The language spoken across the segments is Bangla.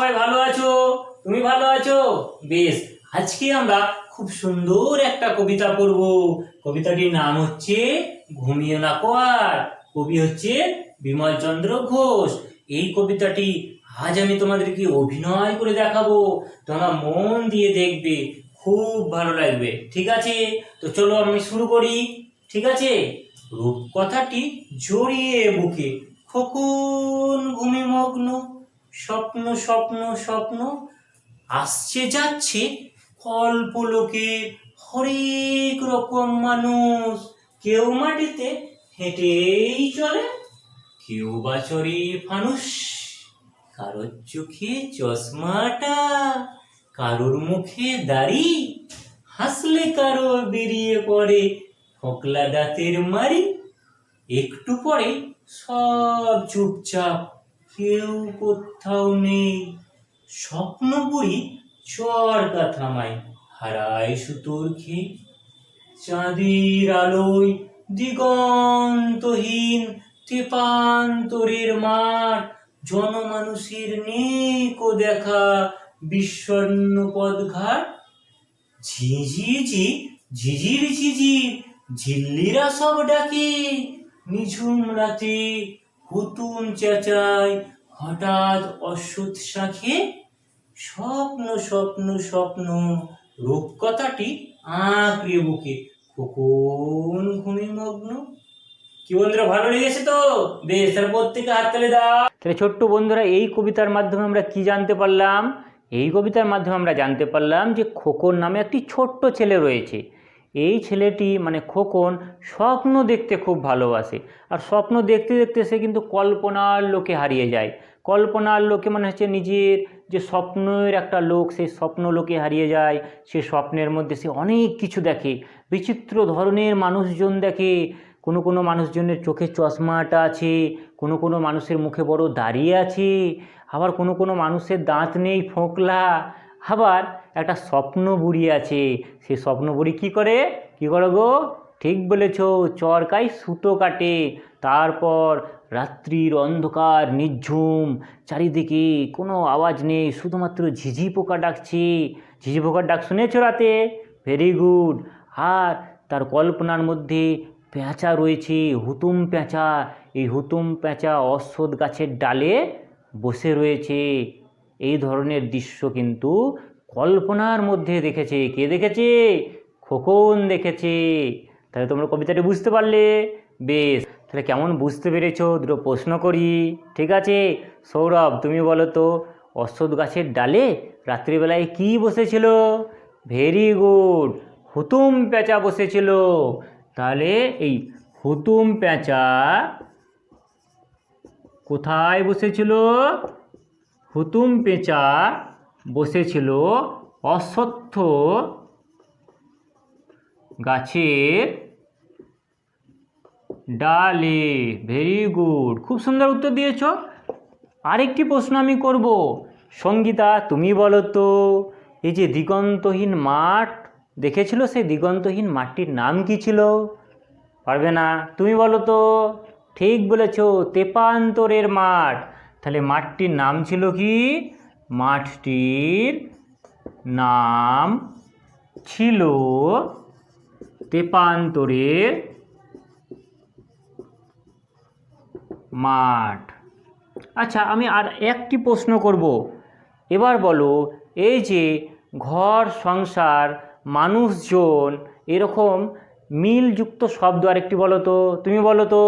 সবাই ভালো আছো? তুমি ভালো আছো? বেশ, আজকে আমরা খুব সুন্দর একটা কবিতা পড়ব। কবিতাটির নাম হচ্ছে ঘুমিয়ে না কোয়ার কবি হচ্ছে বিমল চন্দ্র ঘোষ। এই কবিতাটি আজ আমি তোমাদেরকে অভিনয় করে দেখাবো। তোমরা মন দিয়ে দেখবে, খুব ভালো লাগবে, ঠিক আছে? তো চলো আমি শুরু করি, ঠিক আছে? রূপকথাটি জড়িয়ে বুকে খোকন ঘুমিমগ্ন স্বপ্ন স্বপ্ন স্বপ্ন, আসছে, যাচ্ছে কল্পলোকে হরেক রকম মানুষ। কেউ মাটিতে হেঁটেই চলে, কেউ বা চড়ে ফানুস কারোর চোখে চশমাটা, কারোর মুখে দাড়ি। হাসলে কারও বেরিয়ে পড়ে ফকলা দাঁতের মারি একটু পরে সব চুপচাপ কেউ কোথাও নেই। স্বপ্ন বুড়ি চরকা থামায় হারায় সুতোর খেয়ে চাঁদের আলোয় দিগন্তহীন তেপান্তরের মাঠ, জনমানুষের নেকো দেখা বিষণ্ণ পদঘাট ঝিঝিঝি ঝিঝির ঝিঝির ঝিল্লিরা সব ডাকে, নিঝুম রাতে হুতুম চেঁচায় হঠাৎ অশ্বৎ শাখে স্বপ্ন স্বপ্ন স্বপ্ন, রূপকথাটি আঁকড়ে বুকে খোকন ঘুমে মগ্ন। কি বন্ধুরা, ভালো লেগেছে তো? বেশ, তাহলে প্রত্যেকে হাত তালে দাও। তাহলে ছোট্ট বন্ধুরা, এই কবিতার মাধ্যমে আমরা কি জানতে পারলাম? এই কবিতার মাধ্যমে আমরা জানতে পারলাম যে খোকন নামে একটি ছোট্ট ছেলে রয়েছে। এই ছেলেটি মানে খোকন স্বপ্ন দেখতে খুব ভালোবাসে। আর স্বপ্ন দেখতে দেখতে সে কিন্তু কল্পনার লোকে হারিয়ে যায়। কল্পনার লোকে মানে হচ্ছে নিজের যে স্বপ্নের একটা লোক, সেই স্বপ্ন লোকে হারিয়ে যায়। সে স্বপ্নের মধ্যে সে অনেক কিছু দেখে। বিচিত্র ধরনের মানুষজন দেখে। কোনো কোনো মানুষজনের চোখে চশমাটা আছে, কোনো কোনো মানুষের মুখে বড় দাঁড়িয়ে আছে, আবার কোনো কোনো মানুষের দাঁত নেই ফোঁকলা, আবার একটা স্বপ্ন বুড়ি আছে। সে স্বপ্ন বুড়ি কী করে? কী করে গো? ঠিক বলেছ, চরকায় সুতো কাটে। তারপর রাত্রির অন্ধকার, নিঝুম, চারিদিকে কোনো আওয়াজ নেই, শুধুমাত্র ঝিঝি পোকা ডাকছে। ঝিঝি পোকার ডাক শুনেছ রাতে? ভেরি গুড আর তার কল্পনার মধ্যে পেঁচা রয়েছে, হুতুম পেঁচা এই হুতুম পেঁচা অশ্বত্থ গাছের ডালে বসে রয়েছে। এই ধরনের দৃশ্য কিন্তু কল্পনার মধ্যে দেখেছে। কে দেখেছে? খোকন দেখেছে। তাহলে তোমরা কবিতাটি বুঝতে পারলে? বেশ, তাহলে কেমন বুঝতে পেরেছ? দুটো প্রশ্ন করি। ঠিক আছে? সৌরভ, তুমি বলো তো, অশ্বত্থ গাছের ডালে রাত্রিবেলায় কি বসেছিল? ভেরি গুড, হুতুম পেঁচা বসেছিল। তাহলে এই হুতুম পেঁচা কোথায় বসেছিল? হুতুম পেঁচা বসেছিল অশ্বত্থ গাছের ডালে। ভেরি গুড খুব সুন্দর উত্তর দিয়েছ। আরেকটি প্রশ্ন আমি করব। সঙ্গীতা, তুমি বলো তো, এই যে দিগন্তহীন মাঠ, দেখেছিল সেই দিগন্তহীন মাঠটির নাম কি ছিল? পারবে না। তুমি বলো তো, ঠিক বলেছ, তেপান্তরের মাঠ। তাহলে মাঠটির নাম ছিল কি? মাঠটির নাম ছিল তেপান্তরের মাঠ। আচ্ছা আমি আর একটি প্রশ্ন করব। এবার বলো, এই যে ঘর, সংসার, মানুষজন, এরকম মিলযুক্ত শব্দ আরেকটি বলো তো। তুমি বলো তো,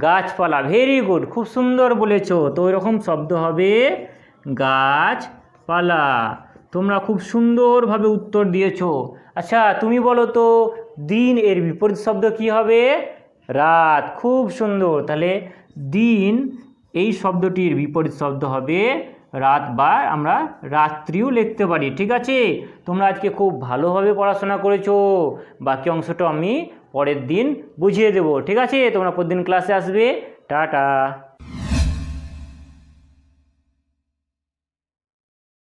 গাছপালা ভেরি গুড খুব সুন্দর বলেছ। তো এরকম শব্দ হবে গাছপালা তোমরা খুব সুন্দরভাবে উত্তর দিয়েছ। আচ্ছা তুমি বলো তো, দিন এর বিপরীত শব্দ কি হবে? রাত। খুব সুন্দর। তাহলে দিন এই শব্দটির বিপরীত শব্দ হবে রাত বা আমরা রাত্রিও লিখতে পারি, ঠিক আছে? তোমরা আজকে খুব ভালোভাবে পড়াশোনা করেছ। বাকি অংশটা আমি পরের দিন বুঝিয়ে দেবো, ঠিক আছে? তোমরা প্রতিদিন ক্লাসে আসবে। টাটা।